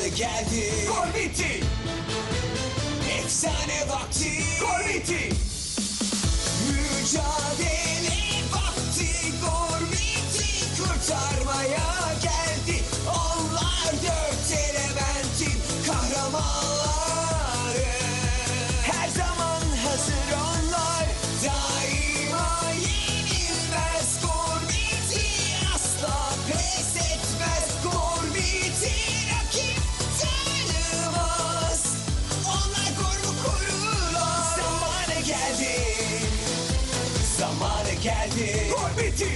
Zamanı geldi. Gormiti! Efsane vakti. Gormiti! Mücadele vakti. Gormiti kurtarmaya geldi. Gormiti!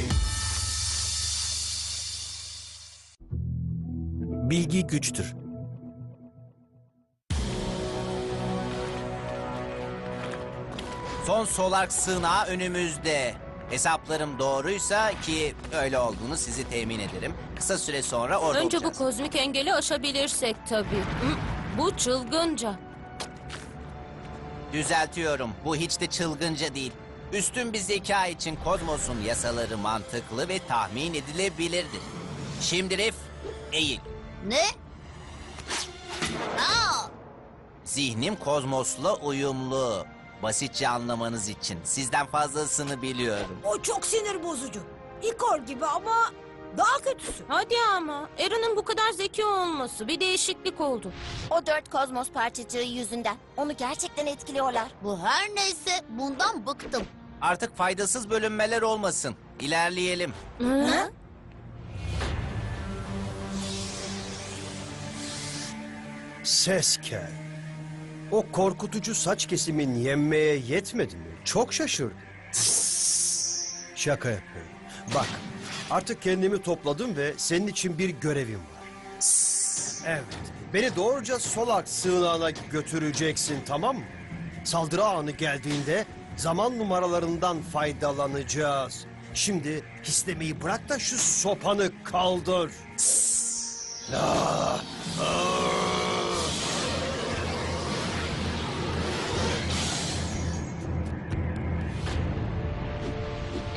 Bilgi güçtür. Son solark sığınağı önümüzde. Hesaplarım doğruysa ki öyle olduğunu sizi temin ederim. Kısa süre sonra orada Önce bu olacağız. kozmik engeli aşabilirsek tabii. Hı, Bu çılgınca. Düzeltiyorum. Bu hiç de çılgınca değil. Üstün bir zeka için kozmosun yasaları mantıklı ve tahmin edilebilirdir. Şimdi Rif, eğil. Ne? Aa, Zihnim kozmosla uyumlu. Basitçe anlamanız için. Sizden fazlasını biliyorum. O çok sinir bozucu. İkor gibi ama daha kötüsü. Hadi ama. Aaron'ın bu kadar zeki olması bir değişiklik oldu. o dört kozmos parçacığı yüzünden. Onu gerçekten etkiliyorlar. Bu her neyse bundan bıktım. Artık faydasız bölünmeler olmasın. İlerleyelim. Hı? Ses kel. O korkutucu saç kesimin yenmeye yetmedi mi? Çok şaşırdım. Şaka yapıyorum. Bak, artık kendimi topladım ve senin için bir görevim var. Evet, beni doğruca Solak sığınağına götüreceksin tamam mı? Saldırı anı geldiğinde zaman numaralarından faydalanacağız. Şimdi hislemeyi bırak da şu sopanı kaldır.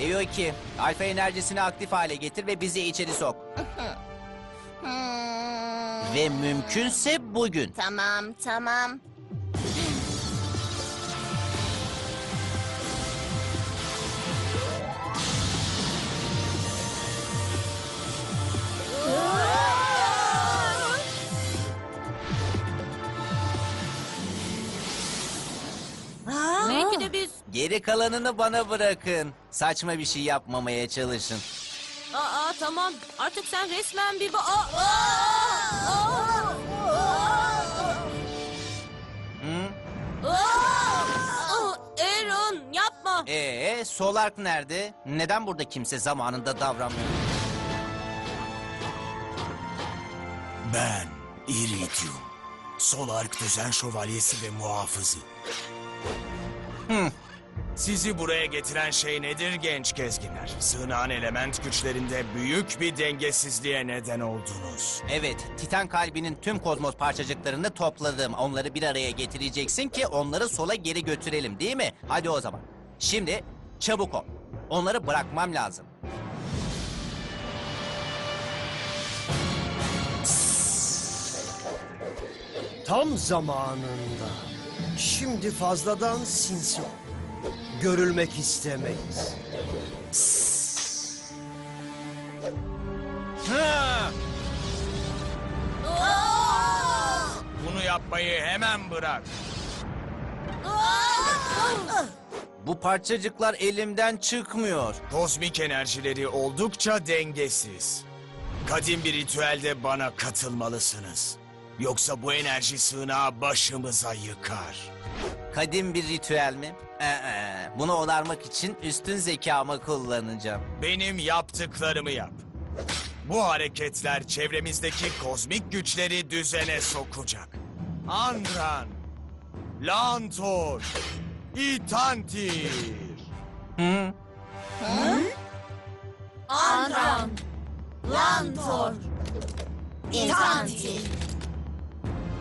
EO2, alfa enerjisini aktif hale getir ve bizi içeri sok. Hmm, Ve mümkünse bugün. tamam tamam. Geri kalanını bana bırakın. Saçma bir şey yapmamaya çalışın. Aa tamam. Artık sen resmen bir... Ba Aa, aa, aa, Hı? aa. Aaron yapma. Ee, Solark nerede? Neden burada kimse zamanında davranmıyor? Ben Iridium. Solark Düzen Şövalyesi ve Muhafızı. Sizi buraya getiren şey nedir genç gezginler? Sığınağın element güçlerinde büyük bir dengesizliğe neden oldunuz. Evet, Titan kalbinin tüm kozmos parçacıklarını topladım. Onları bir araya getireceksin ki onları sola geri götürelim değil mi? Hadi o zaman. Şimdi çabuk ol. Onları bırakmam lazım. Tam zamanında. Şimdi fazladan sinsi ol. Görülmek istemeyiz. Bunu yapmayı hemen bırak. Bu parçacıklar elimden çıkmıyor. Kozmik enerjileri oldukça dengesiz. Kadim bir ritüelde bana katılmalısınız. Yoksa bu enerji sığınağı başımıza yıkar. Kadim bir ritüel mi? Ee, bunu onarmak için üstün zekamı kullanacağım. Benim yaptıklarımı yap. Bu hareketler çevremizdeki kozmik güçleri düzene sokacak. Andran, Lantor, İtantir. Hı? Andran, Lantor, İntanti.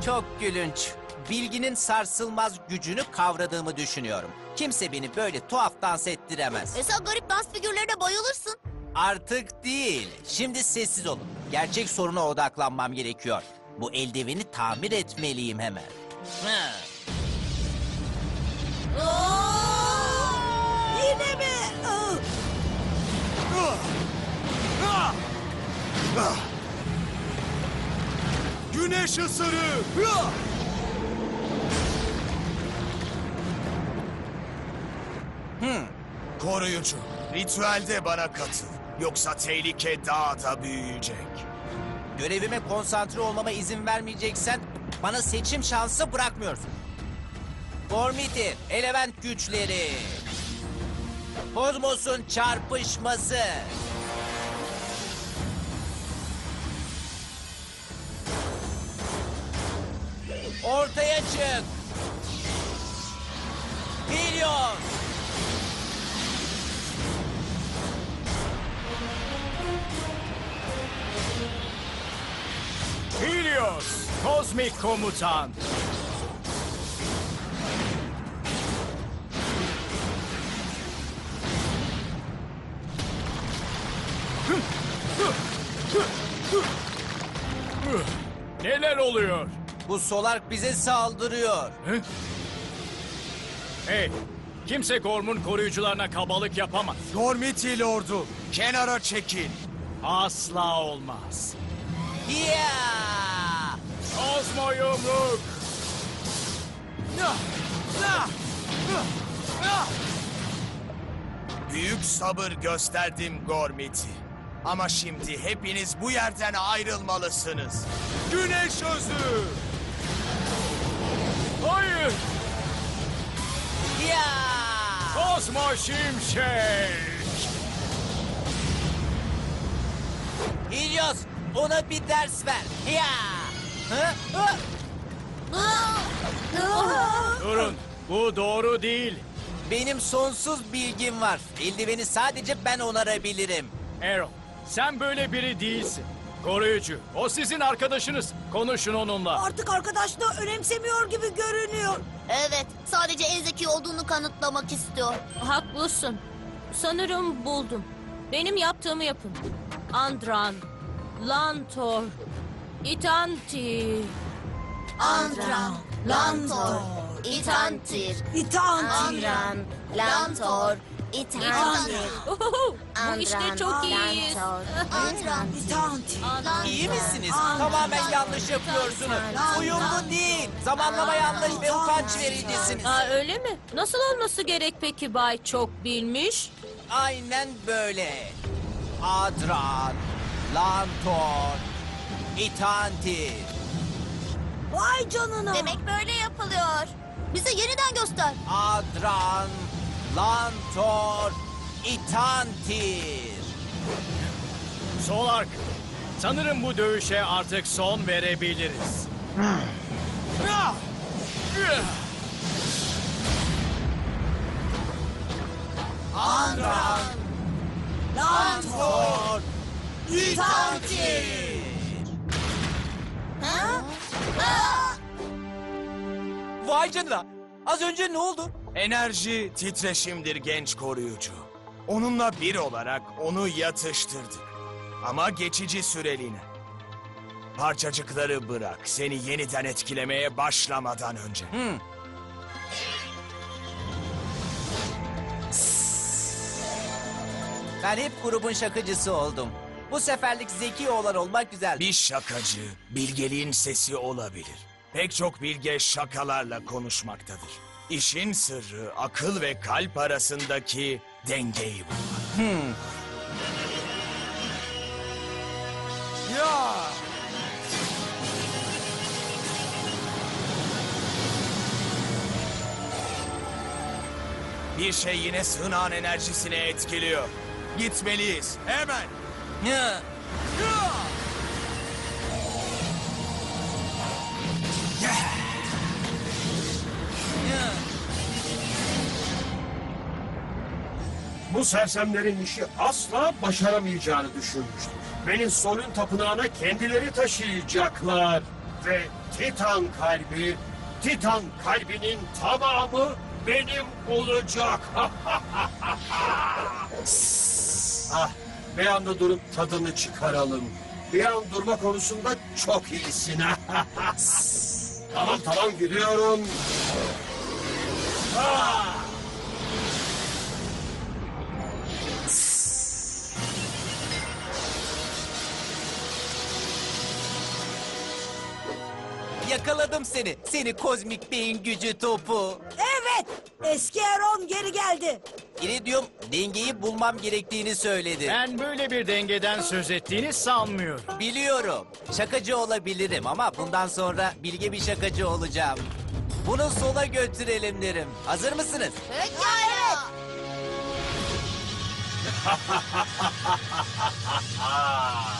Çok gülünç. Bilginin sarsılmaz gücünü kavradığımı düşünüyorum. Kimse beni böyle tuhaf dans ettiremez. E sen garip dans figürlerine bayılırsın. Artık değil. Şimdi sessiz olun. Gerçek soruna odaklanmam gerekiyor. Bu eldiveni tamir etmeliyim hemen. Hı. Yine Güneş ısırı! Koruyucu, ritüelde bana katıl. Yoksa tehlike daha da büyüyecek. Görevime konsantre olmama izin vermeyeceksen bana seçim şansı bırakmıyorsun. Gormiti, element güçleri. Kozmos'un çarpışması. Kozmik komutan. Neler oluyor? Bu Solark bize saldırıyor. Hey, kimse Gorm'un koruyucularına kabalık yapamaz. Gormiti Lord'u, kenara çekil. Asla olmaz. Yeah! Kozmo yumruk. Büyük sabır gösterdim Gormiti. Ama şimdi hepiniz bu yerden ayrılmalısınız. Güneş özü! Hayır, Yeah! Kozmo şimşek. Helios, ona bir ders ver. Yeah! Durun, bu doğru değil. Benim sonsuz bilgim var. Eldiveni sadece ben onarabilirim. Arrow, sen böyle biri değilsin. Koruyucu, o sizin arkadaşınız. Konuşun onunla. Artık arkadaşlığı önemsemiyor gibi görünüyor. Evet, sadece en zeki olduğunu kanıtlamak istiyor. Haklısın. Sanırım buldum. Benim yaptığımı yapın. Andran, Lantor, Itanti. Andran, Lantor, İtantir. İtanti. Andran, Lantor, İtantir. Bu işte çok iyiyiz. Andran, İtanti. İyi misiniz? Tamamen yanlış yapıyorsunuz. Uyumlu değil. Zamanlama yanlış ve utanç vericisiniz. Aa, öyle mi? Nasıl olması gerek peki Bay Çok Bilmiş? Aynen böyle. Adran, Lantor, İtanti. Vay canına. Demek böyle yapılıyor. Bize yeniden göster. Adran, Lantor, İtantir. Solark, sanırım bu dövüşe artık son verebiliriz. Vay canına. Az önce ne oldu? Enerji titreşimdir genç koruyucu. Onunla bir olarak onu yatıştırdık. Ama geçici süreliğine. Parçacıkları bırak seni yeniden etkilemeye başlamadan önce. Ben hep grubun şakacısı oldum. Bu seferlik zeki oğlan olmak güzel. Bir şakacı bilgeliğin sesi olabilir. Pek çok bilge şakalarla konuşmaktadır. İşin sırrı akıl ve kalp arasındaki dengeyi bulmak. Ya! Bir şey yine sığınağın enerjisini etkiliyor. Gitmeliyiz. Hemen. Hı. Bu sersemlerin işi asla başaramayacağını düşünmüştüm. Beni Sol'ün tapınağına kendileri taşıyacaklar. Ve Titan kalbi, Titan kalbinin tamamı benim olacak. ah, bir anda durup tadını çıkaralım. Bir an durma konusunda çok iyisin. tamam tamam gidiyorum. Yakaladım seni. Seni kozmik beyin gücü topu. Evet. Eski Eron geri geldi. İridium dengeyi bulmam gerektiğini söyledi. Ben böyle bir dengeden söz ettiğini sanmıyorum. Biliyorum. Şakacı olabilirim ama bundan sonra bilge bir şakacı olacağım. Bunu sola götürelim derim. Hazır mısınız? Pekala. Mücadele